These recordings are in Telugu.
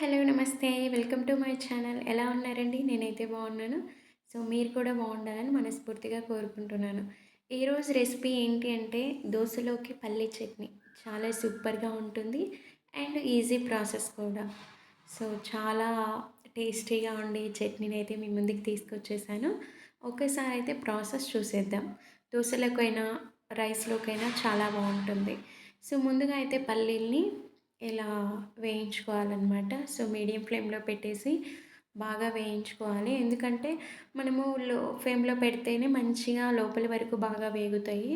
హలో నమస్తే. Welcome to my channel. ఎలా ఉన్నారండి? నేనైతే బాగున్నాను. సో మీరు కూడా బాగుండాలని మనస్ఫూర్తిగా కోరుకుంటున్నాను. ఈరోజు రెసిపీ ఏంటి అంటే దోశలోకి పల్లీ చట్నీ. చాలా సూపర్గా ఉంటుంది అండ్ ఈజీ ప్రాసెస్ కూడా. సో చాలా టేస్టీగా ఉండే చట్నీని అయితే మీ ముందుకు తీసుకొచ్చేసాను. ఒకేసారి అయితే ప్రాసెస్ చూసేద్దాం. దోశలకైనా రైస్లోకైనా చాలా బాగుంటుంది. సో ముందుగా అయితే పల్లీల్ని ఇలా వేయించుకోవాలన్నమాట. సో మీడియం ఫ్లేమ్లో పెట్టేసి బాగా వేయించుకోవాలి. ఎందుకంటే మనము లో ఫ్లేమ్లో పెడితేనే మంచిగా లోపలి వరకు బాగా వేగుతాయి.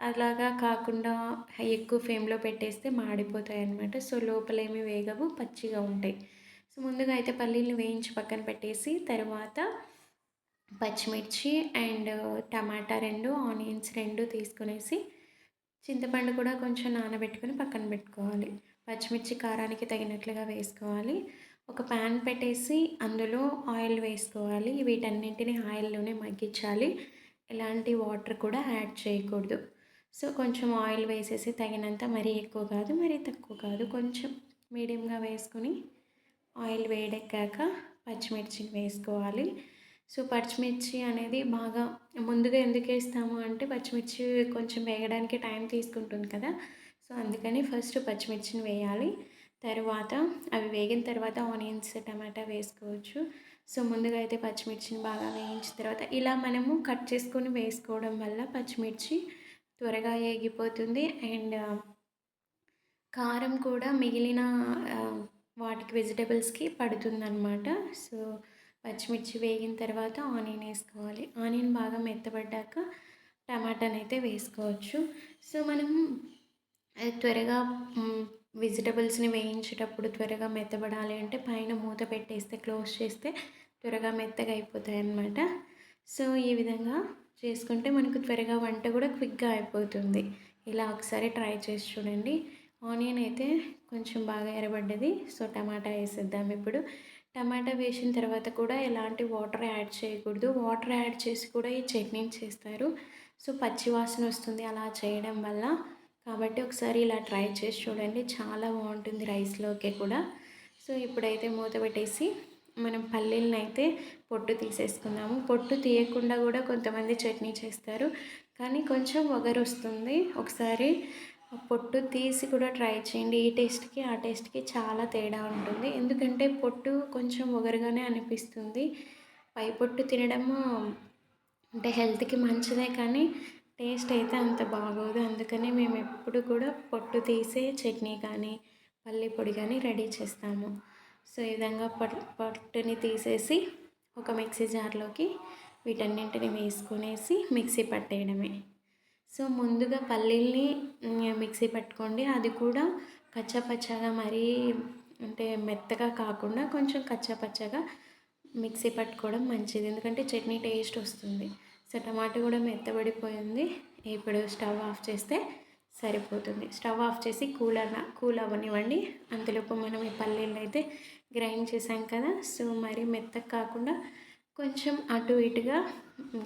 అలాగా కాకుండా ఎక్కువ ఫ్లేమ్లో పెట్టేస్తే మాడిపోతాయి అన్నమాట సో లోపలేమి వేగవు పచ్చిగా ఉంటాయి. సో ముందుగా అయితే పల్లీలు వేయించి పక్కన పెట్టేసి తర్వాత పచ్చిమిర్చి అండ్ టమాటా రెండు ఆనియన్స్ రెండు తీసుకునేసి చింతపండు కూడా కొంచెం నానబెట్టుకొని పక్కన పెట్టుకోవాలి. పచ్చిమిర్చి కారానికి తగినట్లుగా వేసుకోవాలి. ఒక ప్యాన్ పెట్టేసి అందులో ఆయిల్ వేసుకోవాలి. వీటన్నింటిని ఆయిల్లోనే మగ్గించాలి. ఎలాంటి వాటర్ కూడా యాడ్ చేయకూడదు. సో కొంచెం ఆయిల్ వేసేసి తగినంత మరీ ఎక్కువ కాదు మరీ తక్కువ కాదు. కొంచెం మీడియంగా వేసుకొని ఆయిల్ వేడెక్కాక పచ్చిమిర్చిని వేసుకోవాలి. సో పచ్చిమిర్చి అనేది బాగా ముందుగా ఎందుకు వేస్తాము అంటే పచ్చిమిర్చి కొంచెం వేగడానికి టైం తీసుకుంటుంది కదా. సో అందుకని ఫస్ట్ పచ్చిమిర్చిని వేయాలి. తర్వాత అవి వేగిన తర్వాత ఆనియన్స్ టమాటా వేసుకోవచ్చు. సో ముందుగా అయితే పచ్చిమిర్చిని బాగా వేయించిన తర్వాత ఇలా మనము కట్ చేసుకొని వేసుకోవడం వల్ల పచ్చిమిర్చి త్వరగా వేగిపోతుంది అండ్ కారం కూడా మిగిలిన వాటికి వెజిటేబుల్స్కి పడుతుందన్నమాట. సో పచ్చిమిర్చి వేగిన తర్వాత ఆనియన్ వేసుకోవాలి. ఆనియన్ బాగా మెత్తబడ్డాక టమాటాని అయితే వేసుకోవచ్చు. సో మనం త్వరగా వెజిటబుల్స్ని వేయించేటప్పుడు త్వరగా మెత్తబడాలి అంటే పైన మూత పెట్టేస్తే క్లోజ్ చేస్తే త్వరగా మెత్తగా అయిపోతాయి అన్నమాట సో ఈ విధంగా చేసుకుంటే మనకు త్వరగా వంట కూడా క్విక్గా అయిపోతుంది. ఇలా ఒకసారి ట్రై చేసి చూడండి. ఆనియన్ అయితే కొంచెం బాగా ఎరబడ్డది. సో టమాటా వేసేద్దాం ఇప్పుడు. టమాటా వేసిన తర్వాత కూడా ఎలాంటి వాటర్ యాడ్ చేయకూడదు. వాటర్ యాడ్ చేసి కూడా ఈ చట్నీని చేస్తారు. సో పచ్చి వాసన వస్తుంది అలా చేయడం వల్ల కాబట్టి ఒకసారి ఇలా ట్రై చేసి చూడండి. చాలా బాగుంటుంది రైస్లోకి కూడా. సో ఇప్పుడైతే మూత పెట్టేసి మనం పల్లీలను అయితే పొట్టు తీసేసుకుందాము. పొట్టు తీయకుండా కూడా కొంతమంది చట్నీ చేస్తారు. కానీ కొంచెం వగరు వస్తుంది ఒకసారి పొట్టు తీసి కూడా ట్రై చేయండి. ఈ టేస్ట్కి ఆ టేస్ట్కి చాలా తేడా ఉంటుంది. ఎందుకంటే పొట్టు కొంచెం ఒగరుగానే అనిపిస్తుంది. పై పొట్టు తినడము అంటే హెల్త్కి మంచిదే కానీ టేస్ట్ అయితే అంత బాగోదు. అందుకని మేము ఎప్పుడు కూడా పొట్టు తీసే చట్నీ కానీ పల్లి పొడి కానీ రెడీ చేస్తాము. సో ఈ విధంగా పొట్టుని తీసేసి ఒక మిక్సీ జార్లోకి వీటన్నింటిని వేసుకునేసి మిక్సీ పట్టేయడమే. సో ముందుగా పల్లీల్ని మిక్సీ పట్టుకోండి. అది కూడా కచ్చపచ్చగా మరీ అంటే మెత్తగా కాకుండా కొంచెం కచ్చపచ్చగా మిక్సీ పట్టుకోవడం మంచిది. ఎందుకంటే చట్నీ టేస్ట్ వస్తుంది. సో టమాటో కూడా మెత్తబడిపోయింది. ఇప్పుడు స్టవ్ ఆఫ్ చేస్తే సరిపోతుంది. స్టవ్ ఆఫ్ చేసి కూల్ అన్న కూల్ అవ్వనివ్వండి అంతలోపు మనం ఈ పల్లీలు అయితే గ్రైండ్ చేసాం కదా సో మరి మెత్తగా కాకుండా కొంచెం అటు ఇటుగా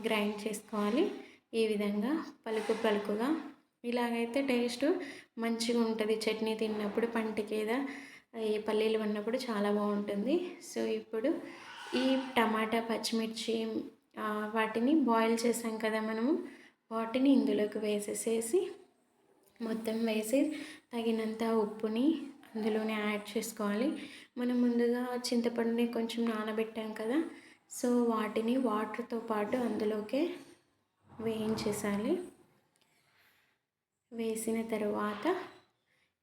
గ్రైండ్ చేసుకోవాలి. ఈ విధంగా పలుకు పలుకుగా. ఇలాగైతే టేస్ట్ మంచిగా ఉంటుంది. చట్నీ తిన్నప్పుడు పంటికేదా ఈ పల్లీలు ఉన్నప్పుడు చాలా బాగుంటుంది. సో ఇప్పుడు ఈ టమాటా పచ్చిమిర్చి వాటిని బాయిల్ చేసాం కదా మనము. వాటిని ఇందులోకి వేసేసేసి మొత్తం వేసి తగినంత ఉప్పుని అందులోనే యాడ్ చేసుకోవాలి. మనం ముందుగా చింతపండుని కొంచెం నానబెట్టాం కదా సో వాటిని వాటర్తో పాటు అందులోకే వేయించేసాలి. వేసిన తర్వాత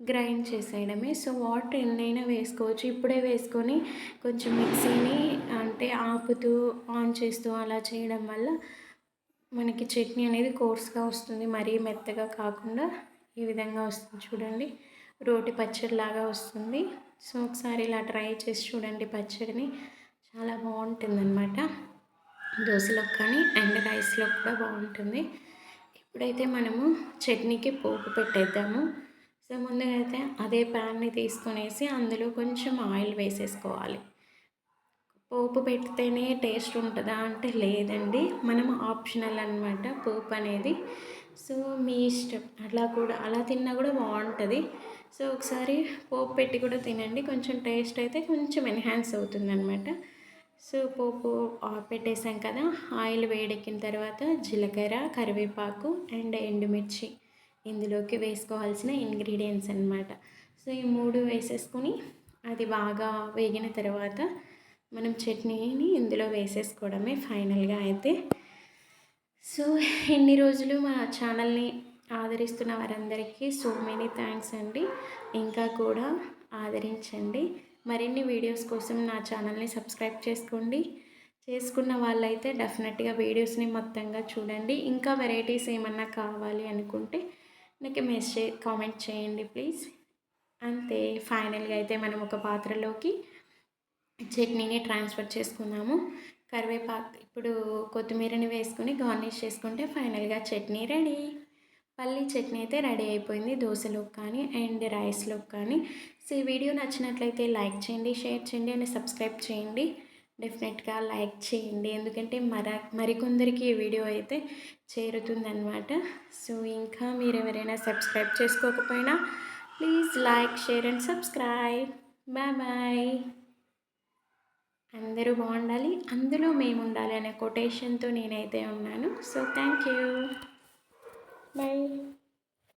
గ్రైండ్ చేసేయడమే. సో వాటర్ ఎన్నైనా వేసుకోవచ్చు. ఇప్పుడే వేసుకొని కొంచెం మిక్సీని అంటే ఆపుతూ ఆన్ చేస్తూ అలా చేయడం వల్ల మనకి చట్నీ అనేది కోర్స్గా వస్తుంది. మరీ మెత్తగా కాకుండా ఈ విధంగా వస్తుంది చూడండి. రోటి పచ్చడిలాగా వస్తుంది. సో ఒకసారి ఇలా ట్రై చేసి చూడండి పచ్చడిని. చాలా బాగుంటుంది అనమాట కానీ అండ్ రైస్లో కూడా బాగుంటుంది. ఇప్పుడైతే మనము చట్నీకి పోపు పెట్టేద్దాము. సో ముందుగా అయితే అదే ప్యాన్ని తీసుకునేసి అందులో కొంచెం ఆయిల్ వేసేసుకోవాలి. పోపు పెడితేనే టేస్ట్ ఉంటుందా అంటే లేదండి. మనం ఆప్షనల్ అనమాట పోపు అనేది. సో మీ ఇష్టం. అలా కూడా అలా తిన్నా కూడా బాగుంటుంది. సో ఒకసారి పోపు పెట్టి కూడా తినండి. కొంచెం టేస్ట్ అయితే కొంచెం ఎన్హాన్స్ అవుతుందన్నమాట. సో పోపు పెట్టేసాం కదా. ఆయిల్ వేడెక్కిన తర్వాత జీలకర్ర కరివేపాకు అండ్ ఎండుమిర్చి. ఇందులోకి వేసుకోవాల్సిన ఇంగ్రీడియంట్స్ అనమాట సో ఈ మూడు వేసేసుకొని అది బాగా వేగిన తర్వాత మనం చట్నీని ఇందులో వేసేసుకోవడమే ఫైనల్గా అయితే. సో ఎన్ని రోజులు మా ఛానల్ని ఆదరిస్తున్న వారందరికీ సో మెనీ థ్యాంక్స్ అండి. ఇంకా కూడా ఆదరించండి. మరిన్ని వీడియోస్ కోసం నా ఛానల్ని సబ్స్క్రైబ్ చేసుకోండి. చేసుకున్న వాళ్ళైతే డెఫినెట్గా వీడియోస్ని మొత్తంగా చూడండి. ఇంకా వెరైటీస్ ఏమన్నా కావాలి అనుకుంటే నాకు మెసేజ్ కామెంట్ చేయండి ప్లీజ్. అంతే ఫైనల్గా అయితే మనం ఒక పాత్రలోకి చట్నీని ట్రాన్స్ఫర్ చేసుకున్నాము. కరివేపాకు ఇప్పుడు కొత్తిమీరని వేసుకుని గార్నిష్ చేసుకుంటే ఫైనల్గా చట్నీ రెడీ. పల్లీ చట్నీ అయితే రెడీ అయిపోయింది దోశలోకి కానీ అండ్ రైస్లోకి కానీ. సో ఈ వీడియో నచ్చినట్లయితే లైక్ చేయండి షేర్ చేయండి అండ్ సబ్స్క్రైబ్ చేయండి. డెఫినెట్గా లైక్ చేయండి. ఎందుకంటే మర మరికొందరికి ఈ వీడియో అయితే చేరుతుందనమాట సో ఇంకా మీరు ఎవరైనా subscribe చేసుకోకపోయినా please like share and subscribe. Bye bye. అందరూ బాగుండాలి అందులో మేము ఉండాలి అనే కొటేషన్తో నేనైతే ఉన్నాను. So thank you. బాయ్.